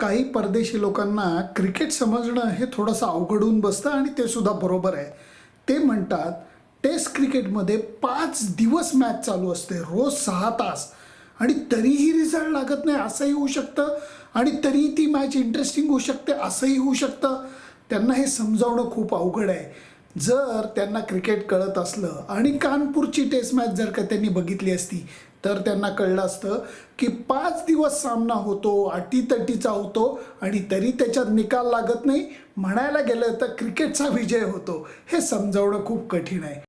काही परदेशी लोकांना क्रिकेट समजणं हे थोडंसं अवघड होऊन बसतं आणि ते सुद्धा बरोबर आहे. ते म्हणतात टेस्ट क्रिकेटमध्ये पाच दिवस मॅच चालू असते रोज सहा तास. आणि तरीही रिझल्ट लागत नाही असंही होऊ शकतं. आणि तरीही ती मॅच इंटरेस्टिंग होऊ शकते असंही होऊ शकतं. त्यांना हे समजावणं खूप अवघड आहे. जर त्यांना क्रिकेट कळत असलं आणि कानपूरची टेस्ट मॅच जर का त्यांनी बघितली असती तर त्यांना कळलं असतं की पाच दिवस सामना होतो अटीतटीचा होतो आणि तरी त्याच्यात निकाल लागत नाही. म्हणायला गेलं तर क्रिकेटचा विजय होतो. हे समजावणं खूप कठीण आहे.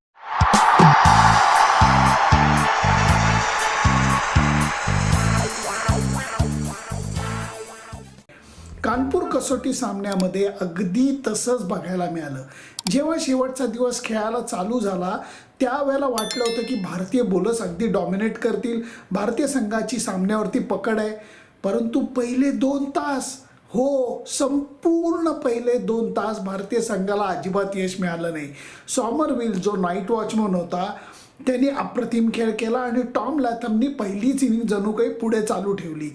कसोटी सामन्यामध्ये अगदी तसंच बघायला मिळालं. जेव्हा शेवटचा दिवस खेळायला चालू झाला त्यावेळेला वाटलं होतं की भारतीय बोलर्स अगदी डॉमिनेट करतील. भारतीय संघाची सामन्यावरती पकड आहे. परंतु पहिले दोन तास हो संपूर्ण पहिले दोन तास भारतीय संघाला अजिबात यश मिळालं नाही. सॉमरविल जो नाईट वॉचमन होता त्यांनी अप्रतिम खेळ केला आणि टॉम लॅथमनी पहिलीच इनिंग जणू काही पुढे चालू ठेवली.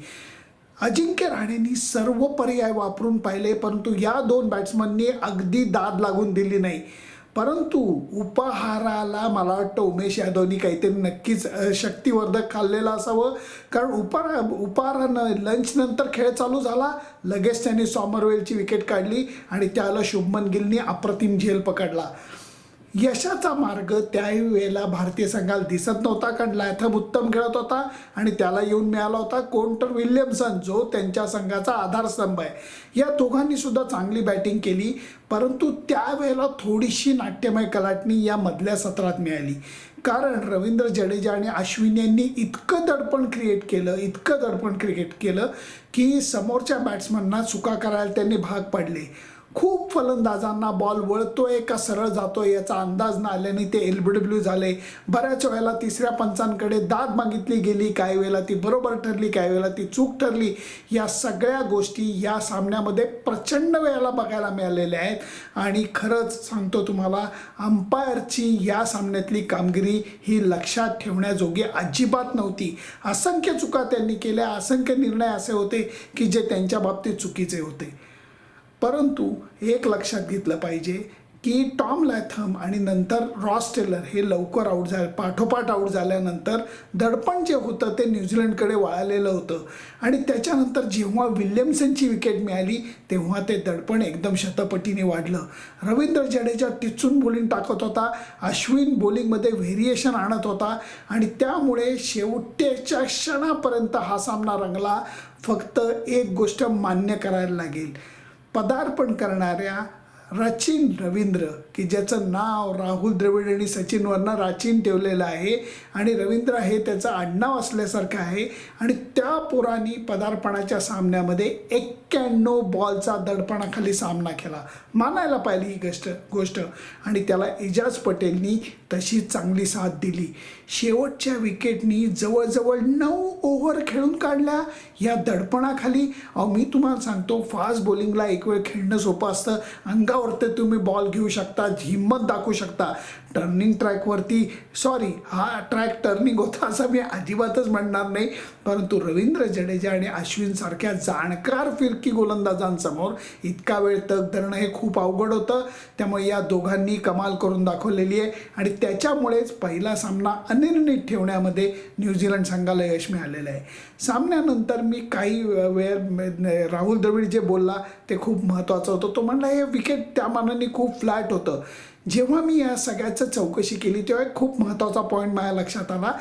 अजिंक्य राणेंनी सर्व पर्याय वापरून पाहिले परंतु या दोन बॅट्समननी अगदी दाद लागून दिली नाही. परंतु उपाहाराला मला वाटतं उमेश यादवनी काहीतरी नक्कीच शक्तिवर्धक खाल्लेलं असावं. कारण उपहार उपहारानं लंचनंतर खेळ चालू झाला लगेच त्यांनी सॉमरवेलची विकेट काढली आणि त्याला शुभमन गिलनी अप्रतिम झेल पकडला. यशाचा मार्ग त्याही वेळेला भारतीय संघाला दिसत नव्हता. कारण लॅथम उत्तम खेळत होता आणि त्याला येऊन मिळाला होता कोण तर विल्यमसन जो त्यांच्या संघाचा आधारस्तंभ आहे. या दोघांनी सुद्धा चांगली बॅटिंग केली परंतु त्यावेळेला थोडीशी नाट्यमय कलाटणी या मधल्या सत्रात मिळाली. कारण रवींद्र जडेजा आणि अश्विन यांनी इतकं दडपण क्रिएट केलं इतकं दडपण क्रिएट केलं की समोरच्या बॅट्समनना चुका करायला त्यांनी भाग पाडले. खूप फलंदाजांना बॉल वळतोय का सरळ जातोय याचा अंदाज न आल्याने ते एल बी डब्ल्यू झाले. बऱ्याच वेळेला तिसऱ्या पंचांकडे दाद मागितली गेली काही वेळेला ती बरोबर ठरली काही वेळेला ती चूक ठरली. या सगळ्या गोष्टी या सामन्यामध्ये प्रचंड वेळेला बघायला मिळालेल्या आहेत. आणि खरंच सांगतो तुम्हाला अंपायरची या सामन्यातली कामगिरी ही लक्षात ठेवण्याजोगी अजिबात नव्हती. असंख्य चुका त्यांनी केल्या असंख्य निर्णय असे होते की जे त्यांच्या बाबतीत चुकीचे होते. परंतु एक लक्षात घेतलं पाहिजे की टॉम लॅथम आणि नंतर रॉस टेलर हे लवकर आऊट झाले पाठोपाठ आऊट झाल्यानंतर दडपण जे होतं ते न्यूझीलंडकडे वळालेलं होतं. आणि त्याच्यानंतर जेव्हा विल्यमसनची विकेट मिळाली तेव्हा ते दडपण एकदम शतपटीने वाढलं. रवींद्र जडेजा टिचून बॉलिंग टाकत होता अश्विन बॉलिंगमध्ये व्हेरिएशन आणत होता आणि त्यामुळे शेवटच्या क्षणापर्यंत हा सामना रंगला. फक्त एक गोष्ट मान्य करायला लागेल. पदार्पण करणाऱ्या रचिन रवींद्र की ज्याचं नाव राहुल द्रविड आणि सचिनवरनं राचिन ठेवलेलं आहे. आणि रवींद्र हे त्याचं आडनाव असल्यासारखं आहे. आणि त्या पोरानी पदार्पणाच्या सामन्यामध्ये एक्क्याण्णव बॉलचा दडपणाखाली सामना केला. मानायला पाहिली ही गोष्ट गोष्ट. आणि त्याला एजाज पटेलनी तशी चांगली साथ दिली. शेवटच्या विकेटनी जवळजवळ नऊ ओव्हर खेळून काढल्या या दडपणाखाली. अहो मी तुम्हाला सांगतो फास्ट बॉलिंगला एक वेळ खेळणं सोपं असतं. अंगावर ते तुम्ही बॉल घेऊ शकता हिंमत दाखवू शकता. टर्निंग ट्रॅकवरती सॉरी हा ट्रॅक टर्निंग होता असं मी अजिबातच म्हणणार नाही. परंतु रवींद्र जडेजा आणि अश्विन सारख्या जाणकार फिरकी गोलंदाजांसमोर इतका वेळ तग धरणं हे खूप अवघड होतं. त्यामुळे या दोघांनी कमाल करून दाखवलेली आहे. आणि त्याच्यामुळेच पहिला सामना अनिर्णित ठेवण्यामध्ये न्यूझीलंड संघाला यश मिळालेलं आहे. सामन्यानंतर मी काही वेळ राहुल द्रविड जे बोलला ते खूप महत्त्वाचं होतं. तो म्हणला हे विकेट त्या मानाने खूप फ्लॅट होतं. जेव्हा मी या सगळ्याचं चौकशी केली तेव्हा एक खूप महत्त्वाचा पॉईंट माझ्या लक्षात आला.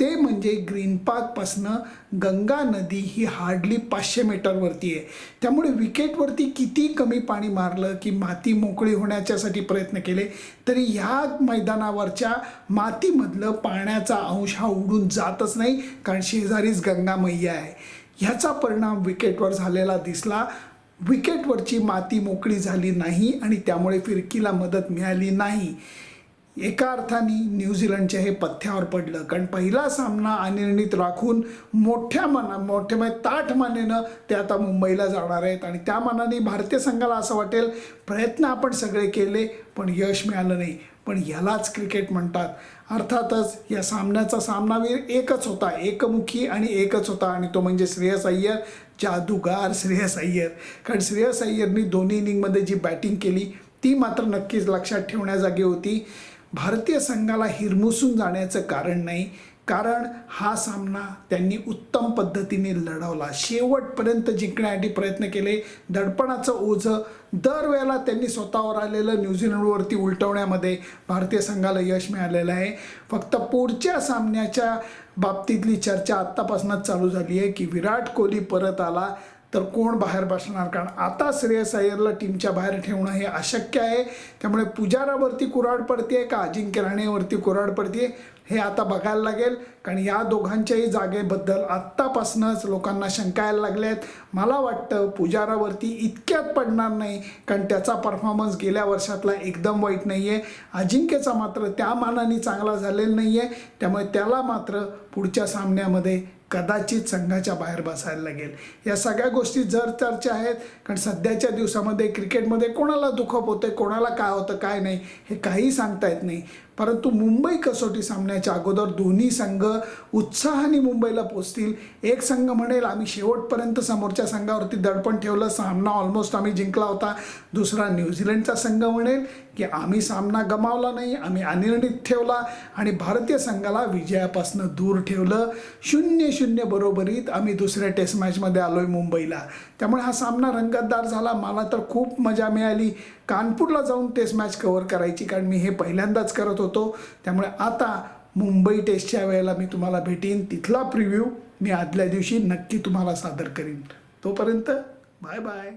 ते म्हणजे ग्रीन पार्कपासनं गंगा नदी ही हार्डली पाचशे मीटरवरती आहे. त्यामुळे विकेटवरती किती कमी पाणी मारलं की माती मोकळी होण्याच्यासाठी प्रयत्न केले तरी ह्या मैदानावरच्या मातीमधलं पाण्याचा अंश हा उडून जातच नाही कारण शेजारीच गंगा मैया आहे. ह्याचा परिणाम विकेटवर झालेला दिसला. विकेटवरची माती मोकळी झाली नाही आणि त्यामुळे फिरकीला मदत मिळाली नाही. एका अर्थाने न्यूझीलंडच्या हे पथ्यावर पडलं. कारण पहिला सामना अनिर्णित राखून मोठ्या मना मोठ्या म्हणजे ताठ मानेनं ते आता मुंबईला जाणार आहेत. आणि त्या मानाने भारतीय संघाला असं वाटेल प्रयत्न आपण सगळे केले पण यश मिळालं नाही. पण यालाच क्रिकेट म्हणतात. अर्थातच या सामन्याचा सामनावीर एकच होता एकमुखी आणि एकच होता आणि तो म्हणजे श्रेयस अय्यर जादूगार श्रेयस अय्यर. कारण श्रेयस अय्यरनी दोन्ही इनिंगमध्ये जी बॅटिंग केली ती मात्र नक्कीच लक्षात ठेवण्याजागी होती. भारतीय संघाला हिरमुसून जाण्याचं कारण नाही. कारण हा सामना त्यांनी उत्तम पद्धतीने लढवला. शेवटपर्यंत जिंकण्यासाठी प्रयत्न केले. दडपणाचं ओझं दरवेळेला त्यांनी स्वतःवर आलेलं न्यूझीलंडवरती उलटवण्यामध्ये भारतीय संघाला यश मिळालेलं आहे. फक्त पुढच्या सामन्याच्या बाबतीतली चर्चा आत्तापासूनच चालू झाली आहे की विराट कोहली परत आला तर कोण बाहेर बसणार? कारण आता श्रेयस अय्यरला टीमच्या बाहेर ठेवणं हे अशक्य आहे. त्यामुळे पुजारावरती कुऱ्हाड पडते का? अजिंक्य राणेवरती कुऱ्हाड पडते हे आता बघायला लागेल. कारण या दोघांच्याही जागेबद्दल आत्तापासूनच लोकांना शंका यायला लागल्या आहेत. मला वाटतं पुजारावरती इतक्यात पडणार नाही. कारण त्याचा परफॉर्मन्स गेल्या वर्षातला एकदम वाईट नाही आहे अजिंक्यचा मात्र त्या मानाने चांगला झालेला नाही आहे त्यामुळे त्याला मात्र पुढच्या सामन्यामध्ये कदाचित संघाच्या बाहेर बसायला लागेल. या सगळ्या गोष्टी जर चर्चा आहेत कारण सध्याच्या दिवसामध्ये क्रिकेटमध्ये कोणाला दुखप होतं कोणाला काय होतं काय नाही हे काही सांगता येत नाही. परंतु मुंबई कसोटी सामन्याच्या अगोदर दोन्ही संघ उत्साहाने मुंबईला पोचतील. एक संघ म्हणेल आम्ही शेवटपर्यंत समोरच्या संघावरती दडपण ठेवलं सामना ऑलमोस्ट आम्ही जिंकला होता. दुसरा न्यूझीलंडचा संघ म्हणेल की आम्ही सामना गमावला नाही आम्ही अनिर्णित ठेवला आणि भारतीय संघाला विजयापासून दूर ठेवलं. शून्य शून्य बरोबरीत आम्ही दुसऱ्या टेस्ट मॅचमध्ये आलोय मुंबईला. त्यामुळे हा सामना रंगतदार झाला. मला तर खूप मजा मिळाली. कानपूरला जाऊन टेस्ट मॅच कव्हर करायची कारण मी हे पहिल्यांदाच करत होतो. त्यामुळे आता मुंबई टेस्टच्या वेळेला मी तुम्हाला भेटीन. तिथला प्रिव्ह्यू मी आदल्या दिवशी नक्की तुम्हाला सादर करीन. तोपर्यंत बाय बाय